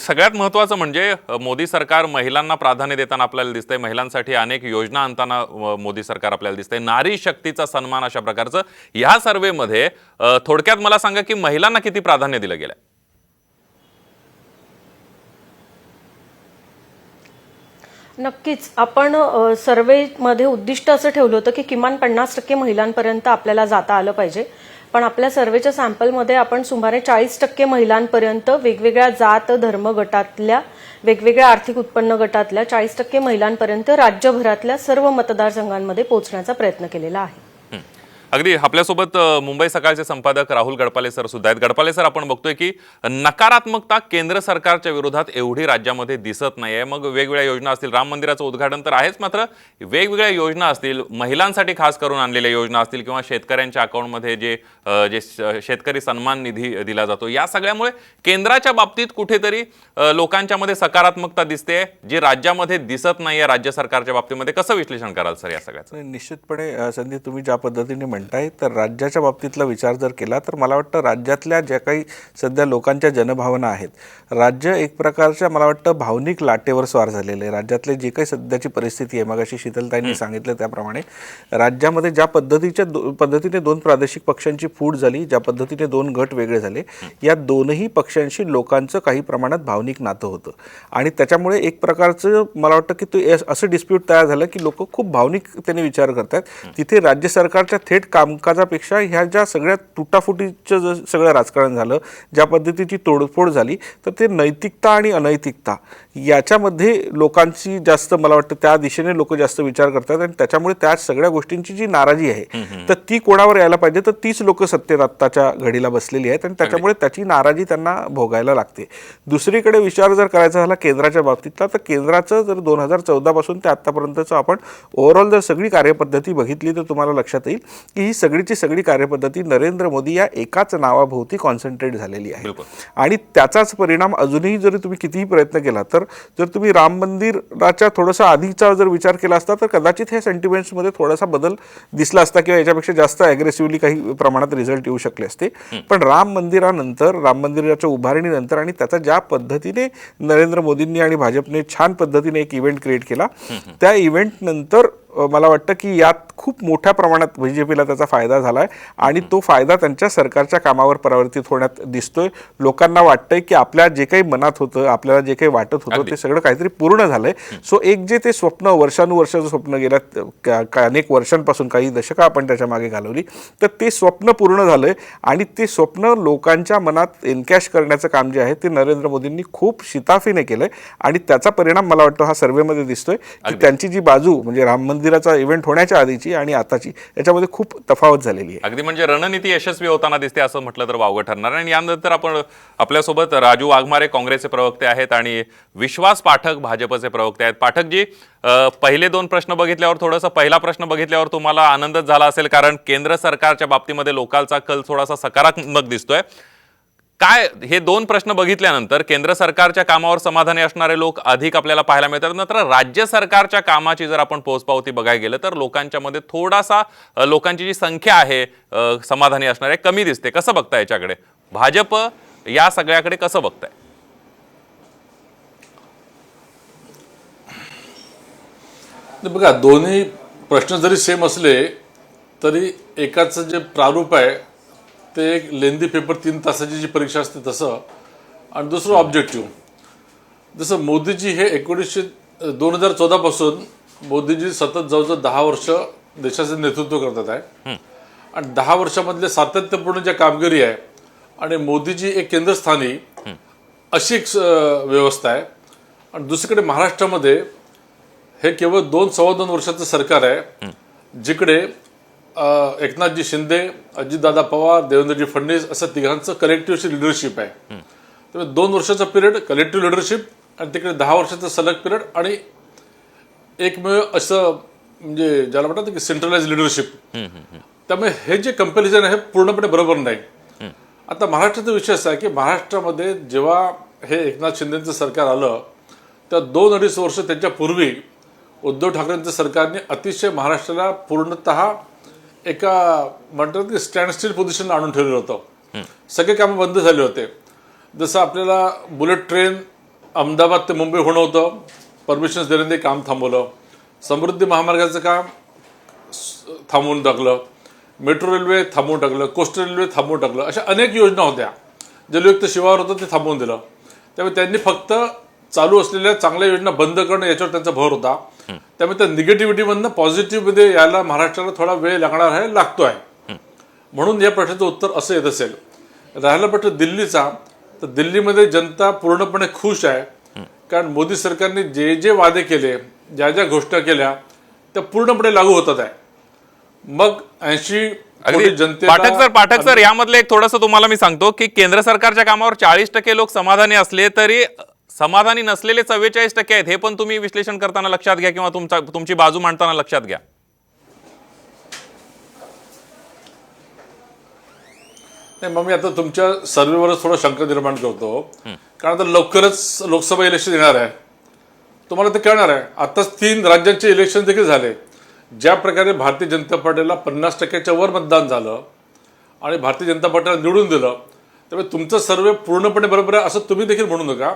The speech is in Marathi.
सगळ्यात महत्त्वाचं म्हणजे मोदी सरकार महिलांना प्राधान्य देताना आपल्याला दिसतंय. महिलांसाठी अनेक योजना आणताना मोदी सरकार आपल्याला दिसतंय. नारी शक्तीचा सन्मान अशा प्रकारचं. ह्या सर्वेमध्ये थोडक्यात मला सांगा की महिलांना किती प्राधान्य दिलं गेलं नक्कीच. आपण सर्वेमध्ये उद्दिष्ट असं ठेवलं होतं की किमान पन्नास टक्के महिलांपर्यंत आपल्याला जाता आलं पाहिजे. पण आपल्या सर्वेच्या सॅम्पलमध्ये आपण सुमारे चाळीस टक्के महिलांपर्यंत वेगवेगळ्या जात धर्म गटातल्या वेगवेगळ्या आर्थिक उत्पन्न गटातल्या चाळीस टक्के महिलांपर्यंत राज्यभरातल्या सर्व मतदारसंघांमध्ये पोहोचण्याचा प्रयत्न केलेला आहे. अगदी आपल्यासोबत मुंबई सकाळचे संपादक राहुल गडपाले सर सुद्धा आहेत. गडपाले सर आपण बघतोय की नकारात्मकता केंद्र सरकारच्या विरोधात एवढी राज्यामध्ये दिसत नाहीये. मग वेगवेगळ्या योजना असतील. राम मंदिराचं उद्घाटन तर आहेच मात्र. वेगवेगळ्या योजना असतील महिलांसाठी खास करून आणलेल्या योजना असतील किंवा शेतकऱ्यांच्या अकाउंटमध्ये जे जे शेतकरी सन्मान निधी दिला जातो. या सगळ्यामुळे केंद्राच्या बाबतीत कुठेतरी लोकांच्यामध्ये लोकांच्या मध्ये सकारात्मकता दिसते जी राज्यामध्ये दिसत नाही आहे राज्य सरकारच्या बाबतीमध्ये. कसं विश्लेषण कराल सर या सगळ्याचं? निश्चितपणे संधी तुम्ही ज्या पद्धतीने म्हणताय तर राज्याच्या बाबतीतला विचार जर केला तर मला वाटतं राज्यातल्या ज्या काही सध्या लोकांच्या जनभावना आहेत राज्य एक प्रकारच्या मला वाटतं भावनिक लाटेवर स्वार झालेलं आहे. राज्यातले जे काही सध्याची परिस्थिती आहे मगाशी शीतलताईंनी सांगितलं त्याप्रमाणे राज्यामध्ये ज्या पद्धतीच्या दो- पद्धतीने दोन प्रादेशिक पक्षांची फूट झाली ज्या पद्धतीने दोन गट वेगळे झाले या दोनही पक्षांशी लोकांचं काही प्रमाणात भावनिक नातं होतं. आणि त्याच्यामुळे एक प्रकारचं मला वाटतं की ते अस- असं डिस्प्यूट तयार झालं की लोक खूप भावनिक त्याने विचार करतात तिथे राज्य सरकारच्या थेट कामकाजापेक्षा ह्या ज्या सगळ्या तुटाफुटीचं जे सगळं राजकारण झालं ज्या पद्धतीची तोडफोड झाली तर ते नैतिकता आणि अनैतिकता याच्यामध्ये लोकांची जास्त मला वाटतं त्या दिशेने लोक जास्त विचार करतात आणि त्याच्यामुळे त्या सगळ्या गोष्टींची जी नाराजी आहे तर ती कोणावर यायला पाहिजे तर तीच लोक सत्तेत आत्ताच्या घडीला बसलेली आहेत आणि त्याच्यामुळे त्याची नाराजी त्यांना भोगायला लागते. दुसरीकडे विचार जर करायचा झाला केंद्राच्या बाबतीतला तर केंद्राचं जर दोन हजार चौदापासून ते आत्तापर्यंतचं आपण ओव्हरऑल जर सगळी कार्यपद्धती बघितली तर तुम्हाला लक्षात येईल की ही सगळीची सगळी कार्यपद्धती नरेंद्र मोदी या एकाच नावाभोवती कॉन्सन्ट्रेट झालेली आहे. आणि त्याचाच परिणाम अजूनही जरी तुम्ही कितीही प्रयत्न केला तर जर तुम्ही राम मंदिराच्या थोडासा आधीचा जर विचार केला असता तर कदाचित हे सेंटिमेंट्समध्ये थोडासा बदल दिसला असता किंवा याच्यापेक्षा जास्त अग्रेसिव्हली काही प्रमाणात रिझल्ट येऊ शकले असते. पण राम मंदिरानंतर राम मंदिराच्या उभारणीनंतर आणि त्याचा ज्या पद्धतीने नरेंद्र मोदींनी आणि भाजपने छान पद्धतीने एक इव्हेंट क्रिएट केला त्या इव्हेंट नंतर अ, मला वाटतं की यात खूप मोठ्या प्रमाणात बी जे पीला त्याचा फायदा झाला आहे आणि तो फायदा त्यांच्या सरकारच्या कामावर परावर्तित होण्यात दिसतोय. लोकांना वाटतंय की आपल्या जे काही मनात होतं आपल्याला जे काही वाटत होतं ते सगळं काहीतरी पूर्ण झालंय. सो एक जे ते स्वप्न वर्षानुवर्षाचं स्वप्न गेल्या अनेक वर्षांपासून काही दशकं आपण त्याच्यामागे घालवली तर ते स्वप्न पूर्ण झालंय आणि ते स्वप्न लोकांच्या मनात एनकॅश करण्याचं काम जे आहे ते नरेंद्र मोदींनी खूप शिताफीने केलंय आणि त्याचा परिणाम मला वाटतं हा सर्वेमध्ये दिसतोय की त्यांची जी बाजू म्हणजे राम मंदिराचा इव्हेंट होण्याच्या आधीची आणि आताची याच्यामध्ये खूप तफावत झालेली आहे. अगदी म्हणजे रणनीती यशस्वी होताना दिसते असं म्हटलं तर वावगं ठरणार. आणि यानंतर आपण आपल्यासोबत राजू वाघमारे काँग्रेसचे प्रवक्ते आहेत आणि विश्वास पाठक भाजपचे प्रवक्ते आहेत. पाठकजी पहिले दोन प्रश्न बघितल्यावर थोडासा पहिला प्रश्न बघितल्यावर तुम्हाला आनंदच झाला असेल कारण केंद्र सरकारच्या बाबतीमध्ये लोकांचा कल थोडासा सकारात्मक दिसतोय. काय हे दोन प्रश्न बघितल्यानंतर केंद्र सरकारच्या कामावर समाधानी असणारे लोक अधिक आपल्याला पाहायला मिळतात. मात्र राज्य सरकारच्या कामाची जर आपण पोचपावती बघायला गेलं तर लोकांच्या मध्ये थोडासा लोकांची जी संख्या आहे समाधानी असणारे कमी दिसते. कसं बघताय याच्याकडे? भाजप या सगळ्याकडे कसं बघताय? बघा दोन्ही प्रश्न जरी सेम असले तरी एकाचं जे प्रारूप आहे ते एक लेंदी पेपर तीन तासाची जी परीक्षा असते तसं. आणि दुसरं ऑब्जेक्टिव्ह जसं मोदीजी हे एकोणीसशे दोन हजार चौदापासून मोदीजी सतत जवळजवळ दहा वर्ष देशाचं नेतृत्व करतात आहे. आणि दहा वर्षामधले सातत्यपूर्ण ज्या कामगिरी आहे आणि मोदीजी एक केंद्रस्थानी अशी एक व्यवस्था आहे. आणि दुसरीकडे महाराष्ट्रामध्ये हे केवळ दोन सव्वा दोन वर्षाचं सरकार आहे जिकडे एकनाथजी शिंदे अजितदादा पवार देवेंद्रजी फडणवीस असं तिघांचं कलेक्टिव्ह लिडरशिप आहे. त्यामुळे दोन वर्षाचा पिरियड कलेक्टिव्ह लिडरशिप आणि तिकडे दहा वर्षाचा सलग पिरियड आणि एकमेव असं म्हणजे ज्याला म्हणतात की सेंट्रलाइज लिडरशिप त्यामुळे हे जे कंपॅरिझन आहे हे पूर्णपणे बरोबर नाही. आता महाराष्ट्राचा विषय असा आहे की महाराष्ट्रामध्ये जेव्हा हे एकनाथ शिंदेचं सरकार आलं त्या दोन अडीच वर्ष त्याच्यापूर्वी उद्धव ठाकरेंच्या सरकारने अतिशय महाराष्ट्राला पूर्णतः एका म्हणतात की स्टँड स्टील पोझिशनला आणून ठेवलेलं होतं. सगळे कामं बंद झाले होते. जसं आपल्याला बुलेट ट्रेन अहमदाबाद ते मुंबई होणं होतं. परमिशन्स देण्याने ते काम थांबवलं. समृद्धी महामार्गाचं काम थांबवून टाकलं. मेट्रो रेल्वे थांबवून टाकलं. कोस्टल रेल्वे थांबवून टाकलं. अशा अनेक योजना होत्या. जलयुक्त शिवार होतं ते थांबवून दिलं. त्यामुळे त्यांनी फक्त चालू असलेल्या चांगल्या योजना बंद करणं याच्यावर त्यांचा भर होता. त्यामुळे त्या निगेटिव्हिटीमधनं पॉझिटिव्हमध्ये यायला महाराष्ट्राला थोडा वेळ लागणार आहे लागतो आहे म्हणून या प्रश्नाचं उत्तर असं येत असेल. राहिला प्रश्न दिल्लीचा. तर दिल्लीमध्ये जनता पूर्णपणे खुश आहे. कारण मोदी सरकारने जे जे वादे केले ज्या ज्या घोषणा केल्या त्या पूर्णपणे लागू होतात आहे. मग ऐंशी पाठक सर पाठक सर यामधलं एक थोडंसं तुम्हाला मी सांगतो की केंद्र सरकारच्या कामावर चाळीस टक्के लोक समाधानी असले तरी समाधानी नसलेले चव्वेचाळीस टक्के आहेत हे पण तुम्ही विश्लेषण करताना लक्षात घ्या किंवा तुमचा तुमची बाजू मांडताना लक्षात घ्या. नाही मग मी आता तुमच्या सर्वेवरच थोडं शंका निर्माण करतो. कारण आता लवकरच लोकसभा इलेक्शन येणार आहे. तुम्हाला ते कळणार आहे. आताच तीन राज्यांचे इलेक्शन देखील झाले. ज्या प्रकारे भारतीय जनता पार्टीला पन्नास टक्क्याच्या वर मतदान झालं आणि भारतीय जनता पार्टीला निवडून दिलं त्यामुळे तुमचं सर्वे पूर्णपणे बरोबर आहे असं तुम्ही देखील म्हणू नका.